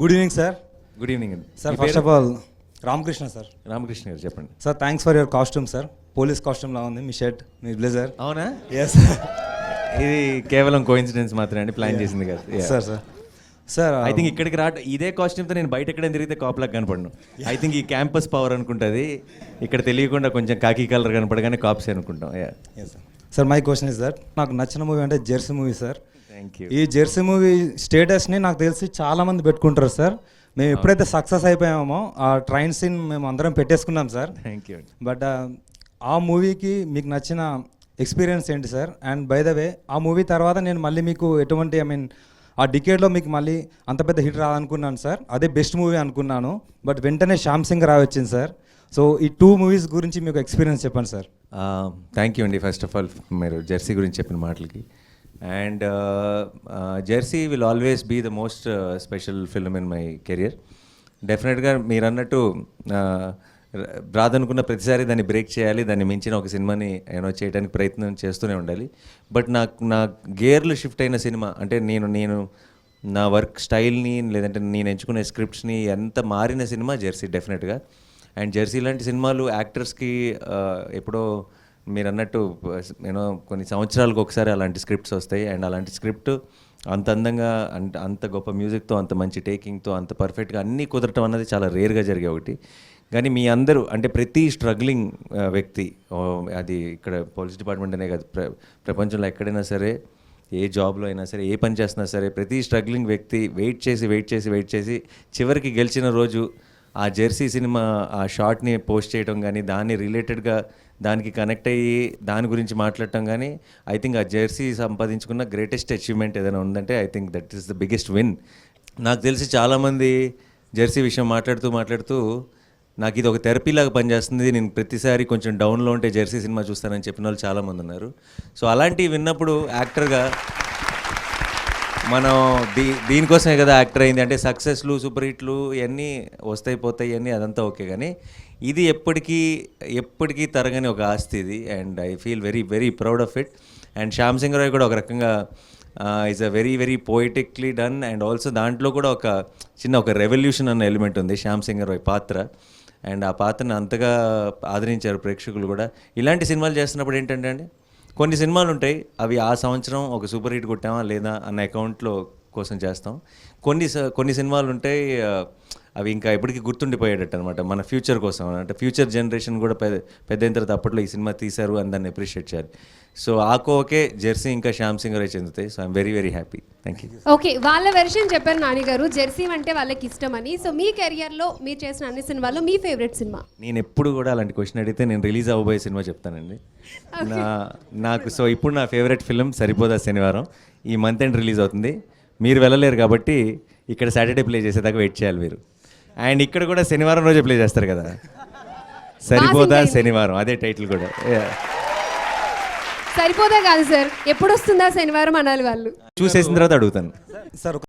Good evening sir good evening అండి sir first? Of all Ramakrishna sir Ramakrishna గారు చెప్పండి. Sir thanks for your costume sir police costume లా ఉంది మీ shirt మీ blazer అవునా? Yes ఇది కేవలం కోఇన్సిడెన్స్ మాత్రమే అండి ప్లాన్ చేసింది కాదు. Sir sir sir I think ఇక్కడికి రా ఇదే కాస్ట్యూమ్తో నేను బయట ఎక్కడ తిరిగితే కాపులకు కనపడను. ఐ థింక్ ఈ క్యాంపస్ పవర్ అనుకుంటుంది. ఇక్కడ తెలియకుండా కొంచెం కాకి కలర్ కనపడగానే కాప్స్ అనుకుంటాం. Sir my question is sir నాకు నచ్చిన మూవీ అంటే Jersey movie sir thank you ఈ జెర్సీ మూవీ స్టేటస్ని నాకు తెలిసి చాలా మంది పెట్టుకుంటారు సార్ మేము ఎప్పుడైతే సక్సెస్ అయిపోయామో ఆ ట్రైన్ సీన్ మేము అందరం పెట్టేసుకున్నాం సార్ థ్యాంక్ యూ బట్ ఆ మూవీకి మీకు నచ్చిన ఎక్స్పీరియన్స్ ఏంటి sir and by the way ఆ మూవీ తర్వాత నేను మళ్ళీ మీకు ఎటువంటి ఐ మీన్ ఆ డికేడ్లో మీకు మళ్ళీ అంత పెద్ద హిట్ రాదనుకున్నాను సార్ అదే బెస్ట్ మూవీ అనుకున్నాను. బట్ వెంటనే శ్యామ్ సింగ్ రావ్ వచ్చింది సార్ సో ఈ టూ మూవీస్ గురించి మీకు ఎక్స్పీరియన్స్ చెప్పండి సార్ Um, థ్యాంక్ యూ అండి ఫస్ట్ ఆఫ్ ఆల్ మీరు జెర్సీ గురించి చెప్పిన మాటలకి. And uh, uh, Jersey will always be the most special film in my career డెఫినెట్గా మీరు అన్నట్టు uh, రాదనుకున్న ప్రతిసారి దాన్ని బ్రేక్ చేయాలి దాన్ని మించిన ఒక సినిమాని ఏమో చేయడానికి ప్రయత్నం చేస్తూనే ఉండాలి. బట్ నాకు నా గేర్లు షిఫ్ట్ అయిన సినిమా అంటే నేను నేను నా వర్క్ స్టైల్ని లేదంటే నేను ఎంచుకునే స్క్రిప్ట్స్ని ఎంత మారిన సినిమా జెర్సీ డెఫినెట్గా అండ్ జెర్సీ లాంటి సినిమాలు యాక్టర్స్కి ఎప్పుడో మీరు అన్నట్టు నేను కొన్ని సంవత్సరాలకు ఒకసారి అలాంటి స్క్రిప్ట్స్ వస్తాయి. అండ్ అలాంటి స్క్రిప్ట్ అంత అందంగా అంత అంత గొప్ప మ్యూజిక్తో అంత మంచి టేకింగ్తో అంత పర్ఫెక్ట్గా అన్నీ కుదరటం అన్నది చాలా రేర్గా జరిగే ఒకటి. కానీ మీ అందరూ అంటే ప్రతి స్ట్రగ్లింగ్ వ్యక్తి అది ఇక్కడ పోలీస్ డిపార్ట్మెంట్ అనే కాదు ప్ర ప్రపంచంలో ఎక్కడైనా సరే ఏ జాబ్లో అయినా సరే ఏ పని చేస్తున్నా సరే ప్రతి స్ట్రగ్లింగ్ వ్యక్తి వెయిట్ చేసి వెయిట్ చేసి వెయిట్ చేసి చివరికి గెలిచిన రోజు ఆ జెర్సీ సినిమా ఆ షార్ట్ని పోస్ట్ చేయడం కానీ దాన్ని రిలేటెడ్గా దానికి కనెక్ట్ అయ్యి దాని గురించి మాట్లాడటం కానీ ఐ థింక్ ఆ జెర్సీ సంపాదించుకున్న గ్రేటెస్ట్ అచీవ్మెంట్ ఏదైనా ఉందంటే I think that is the biggest win. నాకు తెలిసి చాలామంది జెర్సీ విషయం మాట్లాడుతూ మాట్లాడుతూ నాకు ఇది ఒక థెరపీ లాగా పనిచేస్తుంది నేను ప్రతిసారి కొంచెం డౌన్లో ఉంటే జెర్సీ సినిమా చూస్తానని చెప్పిన వాళ్ళు చాలామంది ఉన్నారు. సో అలాంటివి విన్నప్పుడు యాక్టర్గా మనం దీ దీనికోసమే కదా యాక్టర్ అయింది. అంటే సక్సెస్లు సూపర్ హిట్లు ఇవన్నీ వస్తాయి పోతాయి ఇవన్నీ అదంతా ఓకే. కానీ ఇది ఎప్పటికీ ఎప్పటికీ తరగని ఒక ఆస్తి ఇది. And I feel very very proud of it. And Shyam Singh Roy కూడా ఒక రకంగా is a very very poetically done and also దాంట్లో కూడా ఒక చిన్న ఒక రెవల్యూషన్ అన్న ఎలిమెంట్ ఉంది శ్యామ్ సింగ్ రాయ్ పాత్ర. అండ్ ఆ పాత్రను అంతగా ఆదరించారు ప్రేక్షకులు కూడా. ఇలాంటి సినిమాలు చేస్తున్నప్పుడు ఏంటంటే అండి కొన్ని సినిమాలు ఉంటాయి. అవి ఆ సంవత్సరం ఒక సూపర్ హిట్ కొట్టామా లేదా అన్న అకౌంట్లో కోసం చేస్తాం. కొన్ని స- కొన్ని సినిమాలు ఉంటాయి అవి ఇంకా ఎప్పటికీ గుర్తుండిపోయేటట్టు అనమాట మన ఫ్యూచర్ కోసం. అంటే ఫ్యూచర్ జనరేషన్ కూడా పెద్ద పెద్ద అయిన తర్వాత అప్పట్లో ఈ సినిమా తీశారు అని దాన్ని అప్రిషియేట్ చేయాలి. సో ఆ కోకే జెర్సీ ఇంకా శ్యామ్ సింగ్ రాయ్ చెందుతాయి. So I'm very very happy thank you okay వాళ్ళ వెర్షన్ చెప్పారు నాని గారు. జెర్సీ అంటే వాళ్ళకి ఇష్టమని. సో మీ కెరియర్లో మీరు చేసిన అన్ని సినిమాల్లో మీ ఫేవరెట్ సినిమా? నేను ఎప్పుడు కూడా అలాంటి క్వశ్చన్ అడిగితే నేను రిలీజ్ అవ్వబోయే సినిమా చెప్తానండి. నా నాకు సో ఇప్పుడు నా ఫేవరెట్ ఫిలిం సరిపోదా శనివారం. ఈ మంత్ ఎండ్ రిలీజ్ అవుతుంది. మీరు వెళ్ళలేరు కాబట్టి ఇక్కడ సాటర్డే ప్లే చేసేదాకా వెయిట్ చేయాలి మీరు. అండ్ ఇక్కడ కూడా శనివారం రోజే ప్లే చేస్తారు కదా. సరిపోదా. శనివారం? అదే టైటిల్ కూడా. సరిపోదా కాదు సార్. ఎప్పుడు వస్తుందా శనివారం అనాలి వాళ్ళు? చూసేసిన తర్వాత అడుగుతాను. సార్